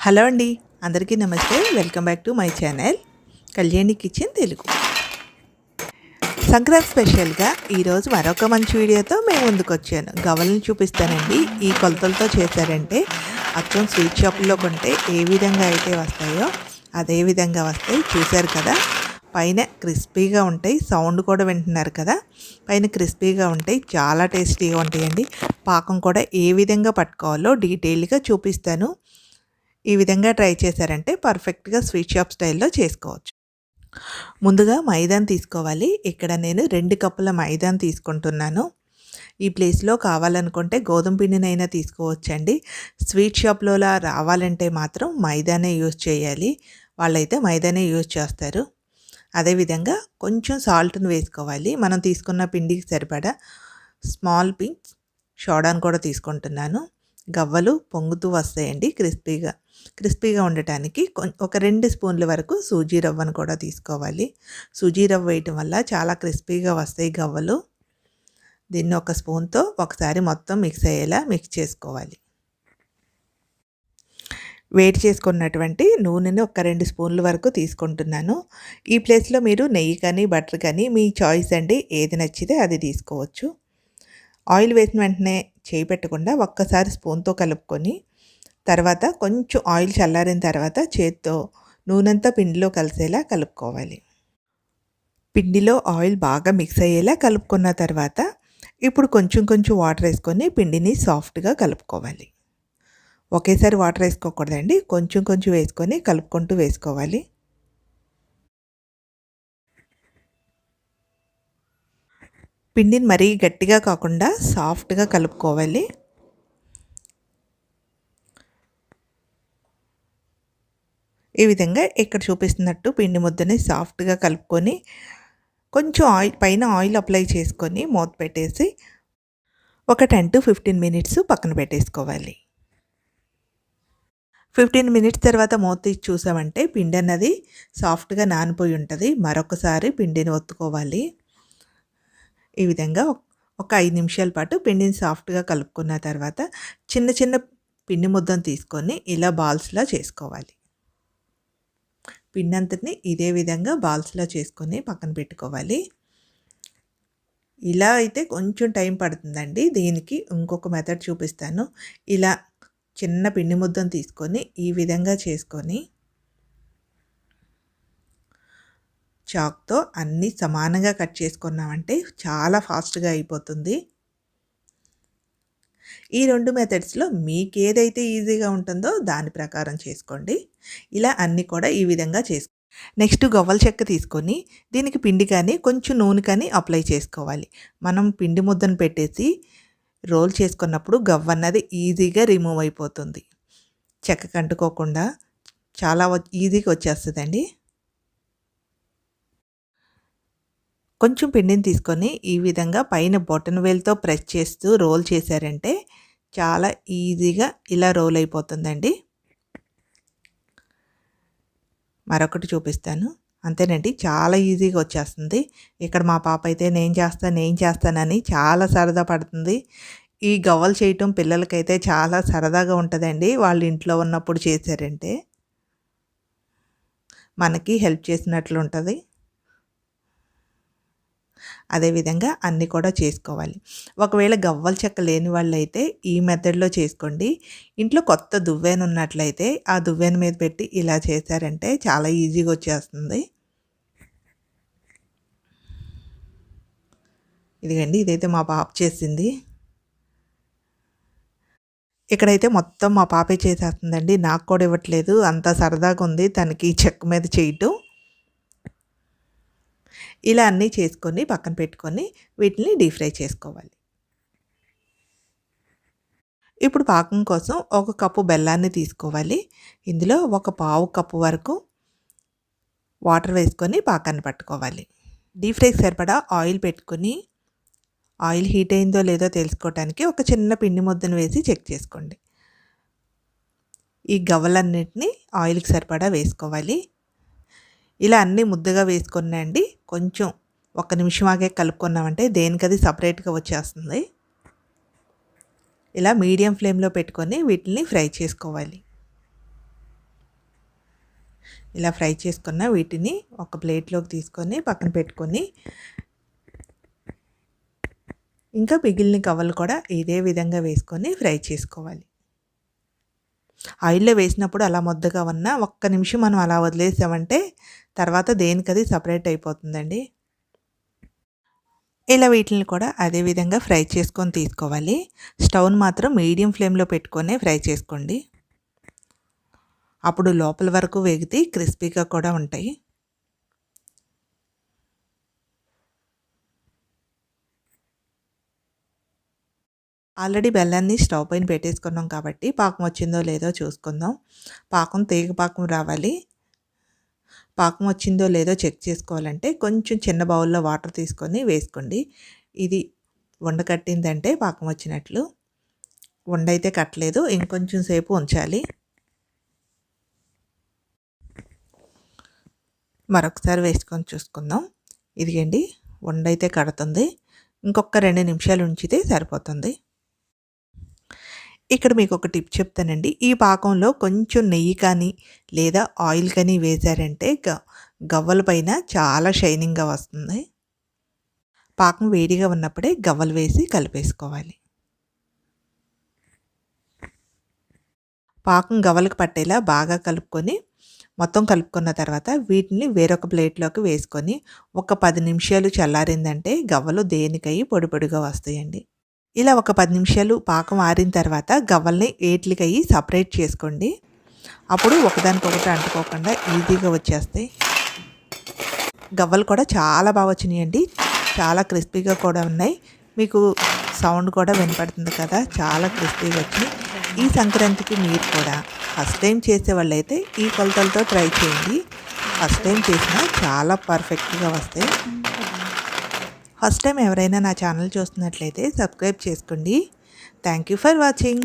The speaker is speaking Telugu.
హలో అండి. అందరికీ నమస్తే. Welcome back to my channel Kalyani kitchen Telugu. Sankranti స్పెషల్గా ఈరోజు మరొక మంచి వీడియోతో మేము ముందుకు వచ్చాను. గవలను చూపిస్తానండి. ఈ కొలతలతో చేశారంటే అచ్చం స్వీట్ షాప్లో కొంటే ఏ విధంగా అయితే వస్తాయో అదే విధంగా వస్తాయి. చూశారు కదా? పైన క్రిస్పీగా ఉంటాయి. సౌండ్ కూడా వింటున్నారు కదా? పైన క్రిస్పీగా ఉంటాయి. చాలా టేస్టీగా ఉంటాయండి. పాకం కూడా ఏ విధంగా పట్టుకోవాలో డీటెయిల్గా చూపిస్తాను. ఈ విధంగా ట్రై చేశారంటే పర్ఫెక్ట్గా స్వీట్ షాప్ స్టైల్లో చేసుకోవచ్చు. ముందుగా మైదాన్ తీసుకోవాలి. ఇక్కడ నేను రెండు కప్పుల మైదాన్ తీసుకుంటున్నాను. ఈ ప్లేస్లో కావాలనుకుంటే గోధుమ పిండినైనా తీసుకోవచ్చండి. స్వీట్ షాప్లోలా రావాలంటే మాత్రం మైదానే యూజ్ చేయాలి. వాళ్ళైతే మైదానే యూజ్ చేస్తారు. అదేవిధంగా కొంచెం సాల్ట్ని వేసుకోవాలి. మనం తీసుకున్న పిండికి సరిపడా స్మాల్ పింక్ షోడాన్ కూడా తీసుకుంటున్నాను. గవ్వలు పొంగుతూ వస్తాయండి క్రిస్పీగా. క్రిస్పీగా ఉండటానికి ఒక రెండు స్పూన్ల వరకు సూజీ రవ్వను కూడా తీసుకోవాలి. సూజీ రవ్వ వేయటం వల్ల చాలా క్రిస్పీగా వస్తాయి గవ్వలు. దీన్ని ఒక స్పూన్తో ఒకసారి మొత్తం మిక్స్ అయ్యేలా మిక్స్ చేసుకోవాలి. వేడి చేసుకున్నటువంటి నూనెని ఒక రెండు స్పూన్ల వరకు తీసుకుంటున్నాను. ఈ ప్లేస్లో మీరు నెయ్యి కానీ బటర్ కానీ మీ చాయిస్ అండి. ఏది నచ్చితే అది తీసుకోవచ్చు. ఆయిల్ వేసిన వెంటనే చేయి పెట్టకుండా ఒక్కసారి స్పూన్తో కలుపుకొని తర్వాత కొంచెం ఆయిల్ చల్లారిన తర్వాత చేత్తో నూనెంతా పిండిలో కలిసేలా కలుపుకోవాలి. పిండిలో ఆయిల్ బాగా మిక్స్ అయ్యేలా కలుపుకున్న తర్వాత ఇప్పుడు కొంచెం కొంచెం వాటర్ వేసుకొని పిండిని సాఫ్ట్గా కలుపుకోవాలి. ఒకేసారి వాటర్ వేసుకోకూడదండి. కొంచెం కొంచెం వేసుకొని కలుపుకుంటూ వేసుకోవాలి. పిండిని మరీ గట్టిగా కాకుండా సాఫ్ట్గా కలుపుకోవాలి. ఈ విధంగా ఇక్కడ చూపిస్తున్నట్టు పిండి ముద్దని సాఫ్ట్గా కలుపుకొని కొంచెం ఆయిల్ పైన ఆయిల్ అప్లై చేసుకొని మూత పెట్టేసి ఒక టెన్ టు ఫిఫ్టీన్ మినిట్స్ పక్కన పెట్టేసుకోవాలి. ఫిఫ్టీన్ మినిట్స్ తర్వాత మూత ఇచ్చి చూసామంటే పిండి అన్నది సాఫ్ట్గా నానిపోయి ఉంటుంది. మరొకసారి పిండిని ఒత్తుకోవాలి. ఈ విధంగా ఒక ఐదు నిమిషాల పాటు పిండిని సాఫ్ట్గా కలుపుకున్న తర్వాత చిన్న చిన్న పిండి ముద్దను తీసుకొని ఇలా బాల్స్లా చేసుకోవాలి. పిండి అంతటిని ఇదే విధంగా బాల్స్లా చేసుకొని పక్కన పెట్టుకోవాలి. ఇలా అయితే కొంచెం టైం పడుతుందండి. దీనికి ఇంకొక మెథడ్ చూపిస్తాను. ఇలా చిన్న పిండి ముద్దను తీసుకొని ఈ విధంగా చేసుకొని చాక్తో అన్నీ సమానంగా కట్ చేసుకున్నామంటే చాలా ఫాస్ట్గా అయిపోతుంది. ఈ రెండు మెథడ్స్లో మీకు ఏదైతే ఈజీగా ఉంటుందో దాని ప్రకారం చేసుకోండి. ఇలా అన్నీ కూడా ఈ విధంగా చేసుకో నెక్స్ట్ గవ్వల చెక్క తీసుకొని దీనికి పిండి కానీ కొంచెం నూనె కానీ అప్లై చేసుకోవాలి. మనం పిండి ముద్దను పెట్టేసి రోల్ చేసుకున్నప్పుడు గవ్వ అన్నది ఈజీగా రిమూవ్ అయిపోతుంది. చెక్క కంటుకోకుండా చాలా ఈజీగా వచ్చేస్తుందండి. కొంచెం పిండిని తీసుకొని ఈ విధంగా పైన బొటన్ వేల్తో ప్రెస్ చేస్తూ రోల్ చేశారంటే చాలా ఈజీగా ఇలా రోల్ అయిపోతుందండి. మరొకటి చూపిస్తాను. అంతేనండి చాలా ఈజీగా వచ్చేస్తుంది. ఇక్కడ మా పాప అయితే నేను చేస్తాను నేను చేస్తానని చాలా సరదా పడుతుంది. ఈ గవ్వలు చేయటం పిల్లలకైతే చాలా సరదాగా ఉంటుందండి. వాళ్ళు ఇంట్లో ఉన్నప్పుడు చేశారంటే. మనకి హెల్ప్ చేసినట్లు ఉంటుంది అదేవిధంగా అన్నీ కూడా చేసుకోవాలి. ఒకవేళ గవ్వల చెక్క లేని వాళ్ళైతే ఈ మెథడ్లో చేసుకోండి. ఇంట్లో కొత్త దువ్వెన ఉన్నట్లయితే ఆ దువ్వెన మీద పెట్టి ఇలా చేశారంటే చాలా ఈజీగా వచ్చేస్తుంది. ఇదిగండి ఇదైతే మా పాప చేసింది. ఇక్కడైతే మొత్తం మా పాపే చేసేస్తుందండి. నాకు కూడా ఇవ్వట్లేదు. అంత సరదాగా ఉంది తనకి చెక్క మీద చేయటం. ఇలా అన్నీ చేసుకొని పక్కన పెట్టుకొని వీటిని డీప్ ఫ్రై చేసుకోవాలి. ఇప్పుడు పాకం కోసం ఒక కప్పు బెల్లాన్ని తీసుకోవాలి. ఇందులో ఒక పావు కప్పు వరకు వాటర్ వేసుకొని పాకాన్ని పట్టుకోవాలి. డీప్ ఫ్రైకి సరిపడా ఆయిల్ పెట్టుకొని ఆయిల్ హీట్ అయిందో లేదో తెలుసుకోవడానికి ఒక చిన్న పిండి ముద్దను వేసి చెక్ చేసుకోండి. ఈ గవ్వలన్నిటిని ఆయిల్కి సరిపడా వేసుకోవాలి. ఇలా అన్నీ ముద్దగా వేసుకున్నాండి. కొంచెం ఒక నిమిషం ఆగే కలుపుకున్నామంటే దేనికది సపరేట్గా వచ్చేస్తుంది. ఇలా మీడియం ఫ్లేమ్లో పెట్టుకొని వీటిని ఫ్రై చేసుకోవాలి. ఇలా ఫ్రై చేసుకున్న వీటిని ఒక ప్లేట్లోకి తీసుకొని పక్కన పెట్టుకొని ఇంకా మిగిలిన కవ్వలు కూడా ఇదే విధంగా వేసుకొని ఫ్రై చేసుకోవాలి. ఆయిల్లో వేసినప్పుడు అలా ముద్దగా ఉన్న ఒక్క నిమిషం మనం అలా వదిలేసామంటే తర్వాత దేనికది సపరేట్ అయిపోతుందండి. ఇలా వీటిని కూడా అదే విధంగా ఫ్రై చేసుకొని తీసుకోవాలి. స్టవ్ని మాత్రం మీడియం ఫ్లేమ్లో పెట్టుకొని ఫ్రై చేసుకోండి. అప్పుడు లోపల వరకు వేగితే క్రిస్పీగా కూడా ఉంటాయి. ఆల్రెడీ బెల్లాన్ని స్టవ్ పైన పెట్టేసుకున్నాం కాబట్టి పాకం వచ్చిందో లేదో చూసుకుందాం. పాకం తీగ పాకం రావాలి. పాకం వచ్చిందో లేదో చెక్ చేసుకోవాలంటే కొంచెం చిన్న బౌల్లో వాటర్ తీసుకొని వేసుకోండి. ఇది వండ కట్టిందంటే పాకం వచ్చినట్లు. వండ అయితే కట్టలేదు ఇంకొంచెం సేపు ఉంచాలి. మరొకసారి వేసుకొని చూసుకుందాం. ఇదిగండి వండ అయితే కడుతుంది. ఇంకొక రెండు నిమిషాలు ఉంచితే సరిపోతుంది. ఇక్కడ మీకు ఒక టిప్ చెప్తానండి. ఈ పాకంలో కొంచెం నెయ్యి కానీ లేదా ఆయిల్ కానీ వేశారంటే గ గవ్వల పైన చాలా షైనింగ్గా వస్తుంది. పాకం వేడిగా ఉన్నప్పుడే గవ్వలు వేసి కలిపేసుకోవాలి. పాకం గవ్వలకు పట్టేలా బాగా కలుపుకొని మొత్తం కలుపుకున్న తర్వాత వీటిని వేరొక ప్లేట్లోకి వేసుకొని ఒక పది నిమిషాలు చల్లారిందంటే గవ్వలు దేనికై పొడి పొడిగా వస్తాయండి. ఇలా ఒక పది నిమిషాలు పాకం ఆరిన తర్వాత గవ్వల్ని ఏట్లికయ్యి సపరేట్ చేసుకోండి. అప్పుడు ఒకదానికొకటి అంటుకోకుండా ఈజీగా వచ్చేస్తాయి. గవ్వలు కూడా చాలా బాగా వచ్చినాయండి. చాలా క్రిస్పీగా కూడా ఉన్నాయి. మీకు సౌండ్ కూడా వినపడుతుంది కదా? చాలా క్రిస్పీగా వచ్చినాయి. ఈ సంక్రాంతికి మీరు కూడా ఫస్ట్ టైం చేసే అయితే ఈ కొలతలతో ట్రై చేయండి. ఫస్ట్ టైం చేసినా చాలా పర్ఫెక్ట్గా వస్తాయి. ఫస్ట్ టైం ఎవరైనా నా ఛానల్ చూస్తున్నట్లయితే సబ్స్క్రైబ్ చేసుకోండి. Thank you for watching